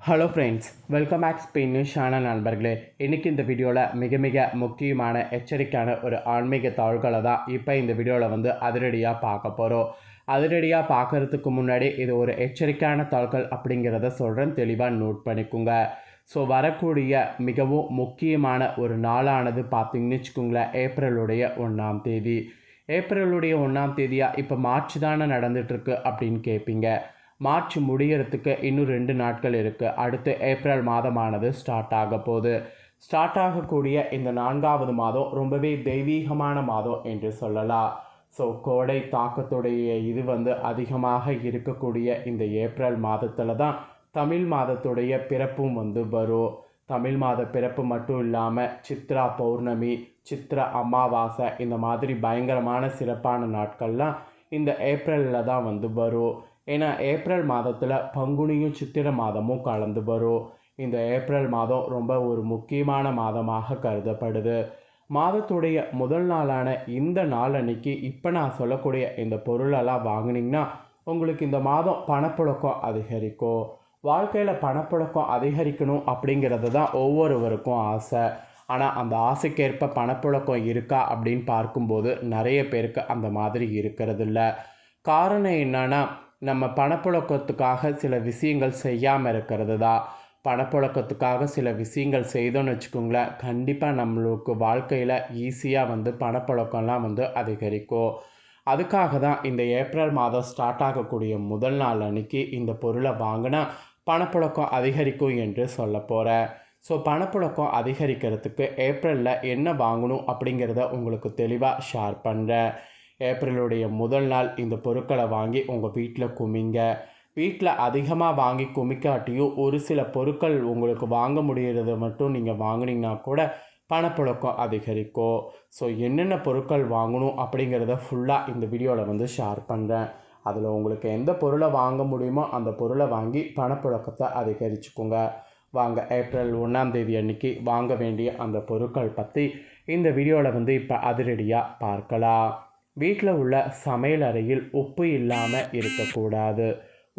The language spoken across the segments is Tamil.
Hello friends welcome back Spain news channel நண்பர்களே. இன்றைக்கி இந்த வீடியோவில் மிக மிக முக்கியமான எச்சரிக்கையான ஒரு ஆன்மீக தாள்களை தான் இப்போ இந்த வீடியோவில் வந்து அதிரடியாக பார்க்க போகிறோம் அதிரடியாக பார்க்கறதுக்கு முன்னாடி இது ஒரு எச்சரிக்கையான தாள்கள் அப்படிங்கிறத சொல்கிறேன் தெளிவாக நோட் பண்ணிக்கோங்க. ஸோ வரக்கூடிய மிகவும் முக்கியமான ஒரு நாளானது பார்த்திங்கன்னு வச்சுக்கோங்களேன் ஏப்ரலுடைய ஒன்றாம் தேதி. ஏப்ரலுடைய ஒன்றாம் தேதியாக இப்போ மார்ச் தானே நடந்துகிட்ருக்கு அப்படின்னு கேட்பீங்க மார்ச் முடியறதுக்கு இன்னும் ரெண்டு நாட்கள் இருக்குது அடுத்து ஏப்ரல் மாதமானது ஸ்டார்ட் ஆக போகுது. ஸ்டார்ட் ஆகக்கூடிய இந்த நான்காவது மாதம் ரொம்பவே தெய்வீகமான மாதம் என்று சொல்லலாம். ஸோ கோடை தாக்கத்துடைய இது வந்து அதிகமாக இருக்கக்கூடிய இந்த ஏப்ரல் மாதத்தில் தான் தமிழ் மாதத்துடைய பிறப்பும் வந்து வரும். தமிழ் மாத பிறப்பு மட்டும் இல்லாமல் சித்ரா பௌர்ணமி சித்ரா அமாவாசை இந்த மாதிரி பயங்கரமான சிறப்பான நாட்கள்லாம் இந்த ஏப்ரலில் தான் வந்து வரும். ஏன்னா ஏப்ரல் மாதத்தில் பங்குனியும் சித்திரை மாதமும் கலந்து வரும். இந்த ஏப்ரல் மாதம் ரொம்ப ஒரு முக்கியமான மாதமாக கருதப்படுது. மாதத்துடைய முதல் நாளான இந்த நாள் அன்னைக்கு இப்போ நான் சொல்லக்கூடிய இந்த பொருளெல்லாம் வாங்கினீங்கன்னா உங்களுக்கு இந்த மாதம் பணப்புழக்கம் அதிகரிக்கும். வாழ்க்கையில் பணப்புழக்கம் அதிகரிக்கணும் அப்படிங்கிறது தான் ஒவ்வொருவருக்கும் ஆசை. ஆனால் அந்த ஆசைக்கேற்ப பணப்புழக்கம் இருக்கா அப்படின்னு பார்க்கும்போது நிறைய பேருக்கு அந்த மாதிரி இருக்கிறது இல்லை காரணம் என்னன்னா நம்ம பணப்புழக்கத்துக்காக சில விஷயங்கள் செய்யாமல் இருக்கிறது தான் பணப்புழக்கத்துக்காக சில விஷயங்கள் செய்தோன்னு வச்சுக்கோங்களேன் கண்டிப்பாக நம்மளுக்கு வாழ்க்கையில் ஈஸியாக வந்து பணப்புழக்கம்லாம் வந்து அதிகரிக்கும். அதுக்காக தான் இந்த ஏப்ரல் மாதம் ஸ்டார்ட் ஆகக்கூடிய முதல் நாள் அன்னைக்கு இந்த பொருளை வாங்கினா பணப்புழக்கம் அதிகரிக்கும் என்று சொல்ல போகிறேன் ஸோ பணப்புழக்கம் அதிகரிக்கிறதுக்கு ஏப்ரலில் என்ன வாங்கணும் அப்படிங்கிறத உங்களுக்கு தெளிவாக ஷேர் பண்ணுறேன் ஏப்ரலுடைய முதல் நாள் இந்த பொருட்களை வாங்கி உங்கள் வீட்டில் குமிங்க. வீட்டில் அதிகமாக வாங்கி குமிக்காட்டியும் ஒரு சில பொருட்கள் உங்களுக்கு வாங்க முடிகிறத மட்டும் நீங்கள் வாங்கினீங்கன்னா கூட பணப்புழக்கம் அதிகரிக்கும். ஸோ என்னென்ன பொருட்கள் வாங்கணும் அப்படிங்கிறத ஃபுல்லாக இந்த வீடியோவில் வந்து ஷேர் பண்ணுறேன் அதில் உங்களுக்கு எந்த பொருளை வாங்க முடியுமோ அந்த பொருளை வாங்கி பணப்புழக்கத்தை அதிகரிச்சுக்கோங்க. வாங்க ஏப்ரல் ஒன்றாம் தேதி அன்னைக்கு வாங்க வேண்டிய அந்த பொருட்கள் பற்றி இந்த வீடியோவில் வந்து இப்போ அதிரடியாக பார்க்கலாம். வீட்டில் உள்ள சமையல் அறையில் உப்பு இல்லாமல் இருக்கக்கூடாது.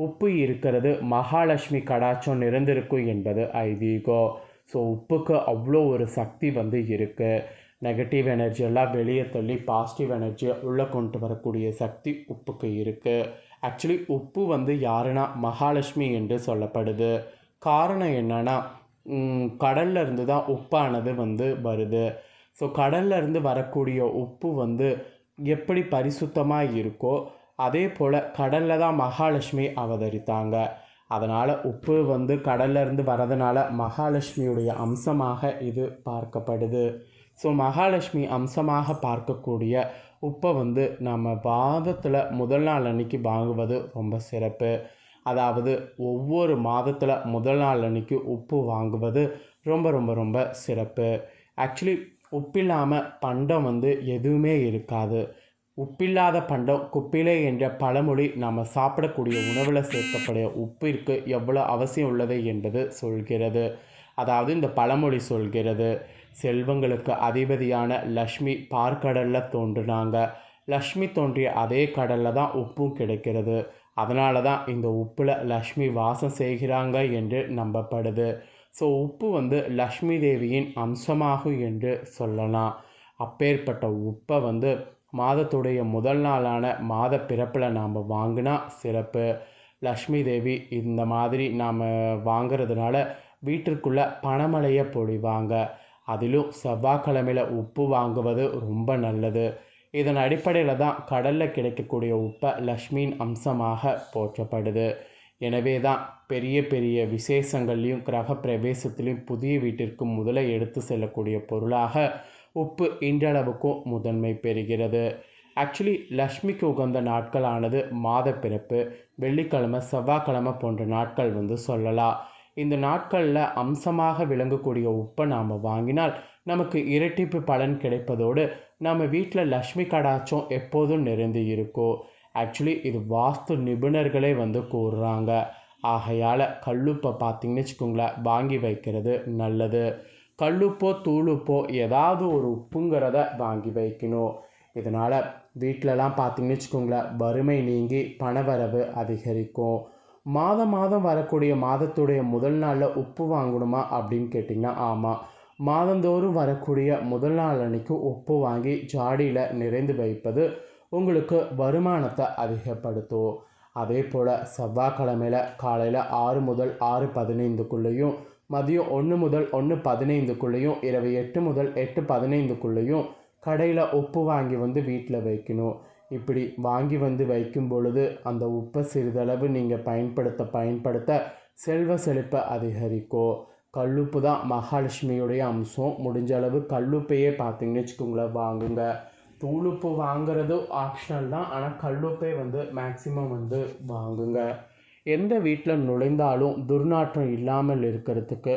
உப்பு இருக்கிறது மகாலட்சுமி கடாச்சம் நிறைந்திருக்கும் என்பது ஐதீகம். ஸோ உப்புக்கு அவ்வளோ ஒரு சக்தி வந்து இருக்குது நெகட்டிவ் எனர்ஜி எல்லாம் வெளியே தள்ளி பாசிட்டிவ் எனர்ஜியை உள்ளே கொண்டு வரக்கூடிய சக்தி உப்புக்கு இருக்குது ஆக்சுவலி உப்பு வந்து யாருன்னா மகாலட்சுமி என்று சொல்லப்படுது. காரணம் என்னென்னா கடல்ல இருந்து தான் உப்பானது வந்து வருது. ஸோ கடல்ல இருந்து வரக்கூடிய உப்பு வந்து எப்படி பரிசுத்தமாக இருக்கோ அதே போல் கடலில் தான் மகாலட்சுமி அவதரித்தாங்க. அதனால் உப்பு வந்து கடல்லேருந்து வரதுனால மகாலட்சுமியுடைய அம்சமாக இது பார்க்கப்படுது. ஸோ மகாலட்சுமி அம்சமாக பார்க்கக்கூடிய உப்பை வந்து நம்ம பாதத்தில் முதல் நாள் அன்னைக்கு வாங்குவது ரொம்ப சிறப்பு. அதாவது ஒவ்வொரு மாதத்தில் முதல் நாள் அன்னைக்கு உப்பு வாங்குவது ரொம்ப ரொம்ப ரொம்ப சிறப்பு. ஆக்சுவலி உப்பில்லாமல் பண்டம் வந்து எதுவுமே இருக்காது. உப்பில்லாத பண்டம் குப்பிலே என்ற பழமொழி நம்ம சாப்பிடக்கூடிய உணவில் சேர்க்கக்கூடிய உப்பிற்கு எவ்வளோ அவசியம் உள்ளது என்பது சொல்கிறது. அதாவது இந்த பழமொழி சொல்கிறது செல்வங்களுக்கு அதிபதியான லக்ஷ்மி பார்க்கடலில் தோன்றினாங்க. லக்ஷ்மி தோன்றிய அதே கடலில் தான் உப்பும் கிடைக்கிறது. அதனால தான் இந்த உப்பில் லக்ஷ்மி வாசம் செய்கிறாங்க என்று நம்பப்படுது. ஸோ உப்பு வந்து லக்ஷ்மி தேவியின் அம்சமாகும் என்று சொல்லலாம். அப்பேற்பட்ட உப்பை வந்து மாதத்துடைய முதல் நாளான மாத பிறப்பில் நாம் வாங்கினா சிறப்பு. லக்ஷ்மி தேவி இந்த மாதிரி நாம் வாங்கிறதுனால வீட்டிற்குள்ளே பணமழையை பொழிவாங்க. அதிலும் செவ்வாய்க்கிழமையில் உப்பு வாங்குவது ரொம்ப நல்லது. இதன் அடிப்படையில் தான் கடலில் கிடைக்கக்கூடிய உப்பை லக்ஷ்மியின் அம்சமாக போற்றப்படுது. எனவே தான் பெரிய பெரிய விசேஷங்கள்லையும் கிரக பிரவேசத்துலேயும் புதிய வீட்டிற்கு முதலை எடுத்து செல்லக்கூடிய பொருளாக உப்பு இன்றளவுக்கும் முதன்மை பெறுகிறது. ஆக்சுவலி லக்ஷ்மிக்கு உகந்த நாட்களானது மாத பிறப்பு வெள்ளிக்கிழமை செவ்வாய்க்கிழமை போன்ற நாட்கள் வந்து சொல்லலாம். இந்த நாட்களில் அம்சமாக விளங்கக்கூடிய உப்பை நாம் வாங்கினால் நமக்கு இரட்டிப்பு பலன் கிடைப்பதோடு நம்ம வீட்டில் லக்ஷ்மி கடாச்சம் எப்போதும் நிறைந்து இருக்கும். ஆக்சுவலி இது வாஸ்து நிபுணர்களே வந்து கூறுறாங்க. ஆகையால் கல்லுப்பை பார்த்திங்கன்னு வச்சுக்கோங்களேன் வாங்கி வைக்கிறது நல்லது. கல்லுப்போ தூளுப்போ ஏதாவது ஒரு உப்புங்கிறத வாங்கி வைக்கணும். இதனால் வீட்டிலலாம் பார்த்தீங்கன்னு வச்சுக்கோங்களேன் வறுமை நீங்கி பணவரவு அதிகரிக்கும். மாதம் மாதம் வரக்கூடிய மாதத்துடைய முதல் நாளில் உப்பு வாங்கணுமா அப்படின்னு கேட்டிங்கன்னா ஆமாம் மாதந்தோறும் வரக்கூடிய முதல் நாள் அன்னைக்கு உப்பு வாங்கி ஜாடியில் நிறைந்து வைப்பது உங்களுக்கு வருமானத்தை அதிகப்படுத்தும். அதே போல் செவ்வாய்க்கிழமையில் காலையில் ஆறு முதல் ஆறு பதினைந்துக்குள்ளேயும் மதியம் ஒன்று முதல் ஒன்று பதினைந்துக்குள்ளேயும் இரவு எட்டு முதல் எட்டு பதினைந்துக்குள்ளேயும் கடையில் உப்பு வாங்கி வந்து வீட்டில் வைக்கணும். இப்படி வாங்கி வந்து வைக்கும் பொழுது அந்த உப்பை சிறிதளவு நீங்கள் பயன்படுத்த பயன்படுத்த செல்வ செழிப்பை அதிகரிக்கும். கல்லுப்பு தான் மகாலட்சுமியுடைய அம்சம். முடிஞ்ச அளவு கல்லுப்பையே பார்த்தீங்கன்னு வச்சுக்கோங்களேன் வாங்குங்க. தூளுப்பு வாங்குறது ஆப்ஷனல் தான். ஆனால் கல்லுப்பே வந்து மேக்சிமம் வந்து வாங்குங்க. எந்த வீட்டில் நுழைந்தாலும் துர்நாற்றம் இல்லாமல் இருக்கிறதுக்கு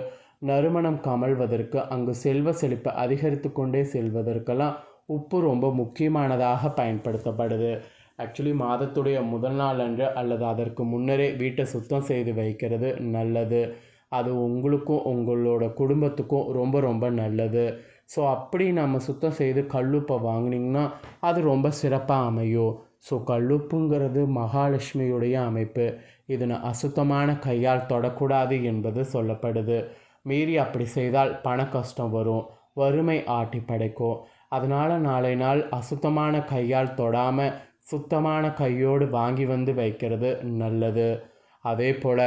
நறுமணம் கமழ்வதற்கு அங்கு செல்வ செழிப்பை அதிகரித்து கொண்டே செல்வதற்கெல்லாம் உப்பு ரொம்ப முக்கியமானதாக பயன்படுத்தப்படுது. ஆக்சுவலி மாதத்துடைய முதல் நாள் அன்று அல்லது அதற்கு முன்னரே வீட்டை சுத்தம் செய்து வைக்கிறது நல்லது. அது உங்களுக்கும் உங்களோட குடும்பத்துக்கும் ரொம்ப ரொம்ப நல்லது. ஸோ அப்படி நம்ம சுத்தம் செய்து கல்லுப்பை வாங்கினீங்கன்னா அது ரொம்ப சிறப்பாக அமையும். ஸோ கல்லுப்புங்கிறது மகாலட்சுமியுடைய அமைப்பு. இதனை அசுத்தமான கையால் தொடக்கூடாது என்பது சொல்லப்படுது. மீறி அப்படி செய்தால் பண கஷ்டம் வரும். வறுமை ஆட்டி படைக்கும். அதனால் நாளை நாள் அசுத்தமான கையால் தொடாமல் சுத்தமான கையோடு வாங்கி வந்து வைக்கிறது நல்லது. அதே போல்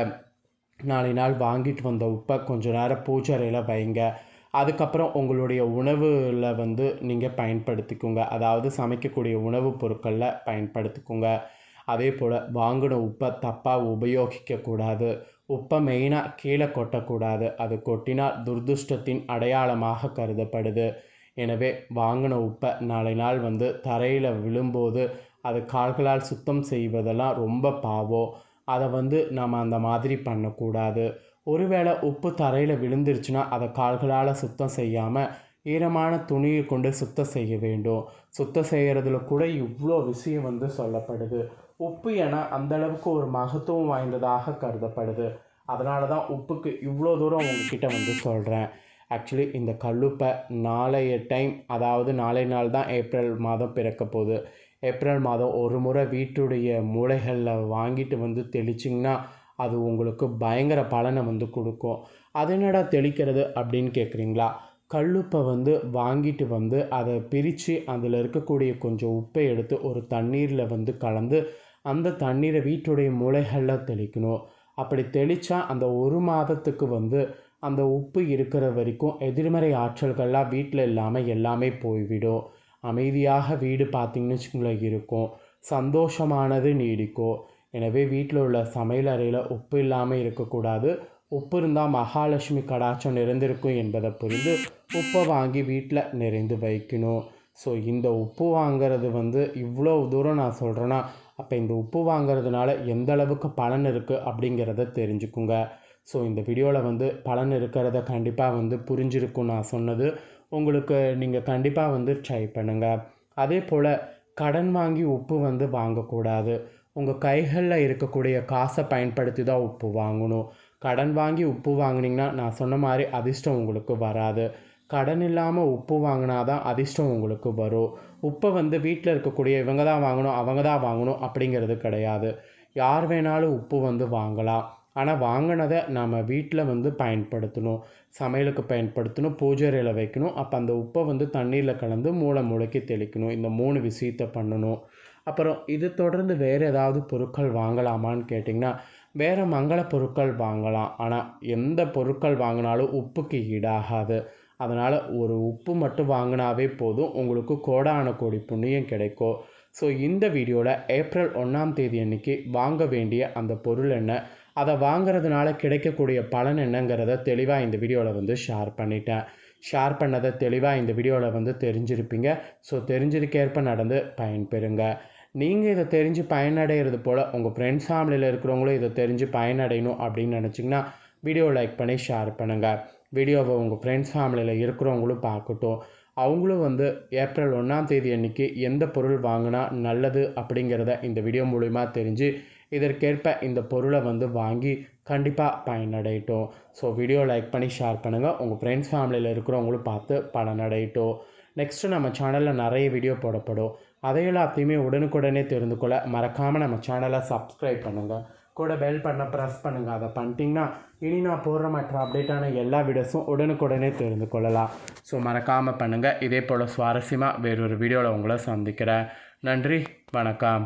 நாளை நாள் வாங்கிட்டு வந்த உப்பை கொஞ்ச நேரம் பூச்சறையில் வைங்க. அதுக்கப்புறம் உங்களுடைய உணவில் வந்து நீங்கள் பயன்படுத்திக்கோங்க. அதாவது சமைக்கக்கூடிய உணவுப் பொருட்களில் பயன்படுத்திக்கோங்க. அதே போல் வாங்கின உப்பை தப்பாக உபயோகிக்கக்கூடாது. உப்பை மெயினாக கீழே கொட்டக்கூடாது. அது கொட்டினால் துர்துஷ்டத்தின் அடையாளமாக கருதப்படுது. எனவே வாங்கின உப்பை நாளை நாள் வந்து தரையில் விழும்போது அது கால்களால் சுத்தம் செய்வதெல்லாம் ரொம்ப பாவம். அதை வந்து நம்ம அந்த மாதிரி பண்ணக்கூடாது. ஒருவேளை உப்பு தரையில் விழுந்துருச்சுன்னா அதை கால்களால் சுத்தம் செய்யாமல் ஈரமான துணியை கொண்டு சுத்தம் செய்ய வேண்டும். சுத்தம் செய்கிறதுல கூட இவ்வளோ விஷயம் வந்து சொல்லப்படுது. உப்பு என அந்த அளவுக்கு ஒரு மகத்துவம் வாய்ந்ததாக கருதப்படுது. அதனால தான் உப்புக்கு இவ்வளோ தூரம் உங்ககிட்ட வந்து சொல்கிறேன் ஆக்சுவலி இந்த கல்லுப்பை நாளைய டைம் அதாவது நாளை நாள் தான் ஏப்ரல் மாதம் பிறக்க போகுது. ஏப்ரல் மாதம் ஒரு முறை வீட்டுடைய மூளைகளில் வாங்கிட்டு வந்து தெளிச்சிங்கன்னா அது உங்களுக்கு பயங்கர பலனை வந்து கொடுக்கும். அது என்னடா தெளிக்கிறது அப்படின்னு கேட்குறீங்களா? கல்லுப்பை வந்து வாங்கிட்டு வந்து அதை பிரித்து அதில் இருக்கக்கூடிய கொஞ்சம் உப்பை எடுத்து ஒரு தண்ணீரில் வந்து கலந்து அந்த தண்ணீரை வீட்டுடைய மூளைகளில் தெளிக்கணும். அப்படி தெளித்தா அந்த ஒரு மாதத்துக்கு வந்து அந்த உப்பு இருக்கிற வரைக்கும் எதிர்மறை ஆற்றல்கள்லாம் வீட்டில் இல்லாமல் எல்லாமே போய்விடும். அமைதியாக வீடு பார்த்திங்கன்னு வச்சுக்கோங்களேன் இருக்கும். சந்தோஷமானது நீடிக்கும். எனவே வீட்டில் உள்ள சமையல் அறையில் உப்பு இல்லாமல் இருக்கக்கூடாது. உப்பு இருந்தால் மகாலட்சுமி கடாச்சம் நிறைந்திருக்கும் என்பதை புரிந்து உப்பை வாங்கி வீட்டில் நிறைந்து வைக்கணும். ஸோ இந்த உப்பு வாங்கிறது வந்து இவ்வளோ தூரம் நான் சொல்கிறேன்னா அப்போ இந்த உப்பு வாங்கிறதுனால எந்த அளவுக்கு பலன் இருக்குது அப்படிங்கிறத தெரிஞ்சுக்குங்க. ஸோ இந்த வீடியோவில் வந்து பலன் இருக்கிறத கண்டிப்பாக வந்து புரிஞ்சிருக்கும் நான் சொன்னது. உங்களுக்கு நீங்கள் கண்டிப்பாக வந்து ட்ரை பண்ணுங்கள் அதே போல் கடன் வாங்கி உப்பு வந்து வாங்கக்கூடாது. உங்கள் கைகளில் இருக்கக்கூடிய காசை பயன்படுத்தி தான் உப்பு வாங்கணும். கடன் வாங்கி உப்பு வாங்கினீங்கன்னா நான் சொன்ன மாதிரி அதிர்ஷ்டம் உங்களுக்கு வராது. கடன் இல்லாமல் உப்பு வாங்கினா தான் அதிர்ஷ்டம் உங்களுக்கு வரும். உப்பை வந்து வீட்டில் இருக்கக்கூடிய இவங்க தான் வாங்கணும் அவங்க தான் வாங்கணும் அப்படிங்கிறது கிடையாது. யார் வேணாலும் உப்பு வந்து வாங்கலாம். ஆனால் வாங்கினதை நம்ம வீட்டில் வந்து பயன்படுத்தணும். சமையலுக்கு பயன்படுத்தணும் பூஜைறையில் வைக்கணும். அப்போ அந்த உப்பை வந்து தண்ணீரில் கலந்து மூளை முளைக்கி தெளிக்கணும். இந்த மூணு விஷயத்தை பண்ணணும். அப்புறம் இது தொடர்ந்து வேறு ஏதாவது பொருட்கள் வாங்கலாமான்னு கேட்டிங்கன்னா வேறு மங்கள பொருட்கள் வாங்கலாம். ஆனால் எந்த பொருட்கள் வாங்கினாலும் உப்புக்கு ஈடாகாது. அதனால் ஒரு உப்பு மட்டும் வாங்கினாவே போதும். உங்களுக்கு கோடான கோடி புண்ணியம் கிடைக்கும். ஸோ இந்த வீடியோவில் ஏப்ரல் ஒன்றாம் தேதி அன்றைக்கி வாங்க வேண்டிய அந்த பொருள் என்ன அதை வாங்குறதுனால கிடைக்கக்கூடிய பலன் என்னங்கிறத தெளிவாக இந்த வீடியோவில் வந்து ஷேர் பண்ணிட்டேன். ஷேர் பண்ணதை தெளிவாக இந்த வீடியோவில் வந்து தெரிஞ்சிருப்பீங்க. ஸோ தெரிஞ்சிருக்கேற்ப நடந்து பயன்பெறுங்க. நீங்கள் இதை தெரிஞ்சு பயனடைகிறது போல் உங்கள் ஃப்ரெண்ட்ஸ் ஃபேமிலியில் இருக்கிறவங்களும் இதை தெரிஞ்சு பயனடையணும் அப்படின்னு நினச்சிங்கன்னா வீடியோ லைக் பண்ணி ஷேர் பண்ணுங்கள் வீடியோவை உங்கள் ஃப்ரெண்ட்ஸ் ஃபேமிலியில் இருக்கிறவங்களும் பார்க்கட்டும். அவங்களும் வந்து ஏப்ரல் ஒன்றாம் தேதி அன்றைக்கி எந்த பொருள் வாங்கினா நல்லது அப்படிங்கிறத இந்த வீடியோ மூலிமா தெரிஞ்சு இதற்கேற்ப இந்த பொருளை வந்து வாங்கி கண்டிப்பாக பயனடையட்டும். ஸோ வீடியோ லைக் பண்ணி ஷேர் பண்ணுங்கள் உங்கள் ஃப்ரெண்ட்ஸ் ஃபேமிலியில் இருக்கிறவங்களும் பார்த்து பலனடையட்டும். நெக்ஸ்ட்டு நம்ம சேனலில் நிறைய வீடியோ போடப்படும். அதை எல்லாத்தையுமே உடனுக்குடனே தெரிந்து கொள்ள மறக்காமல் நம்ம சேனலை சப்ஸ்கிரைப் பண்ணுங்கள் கூட பெல் பண்ண ப்ரெஸ் பண்ணுங்கள் அதை பண்ணிட்டீங்கன்னா இனி நான் போடுற மற்ற அப்டேட்டான எல்லா வீடியோஸும் உடனுக்குடனே தெரிந்து கொள்ளலாம். ஸோ மறக்காமல் பண்ணுங்கள் இதே போல் சுவாரஸ்யமாக வேறொரு வீடியோவில் உங்களை சந்திக்கிறேன். நன்றி. வணக்கம்.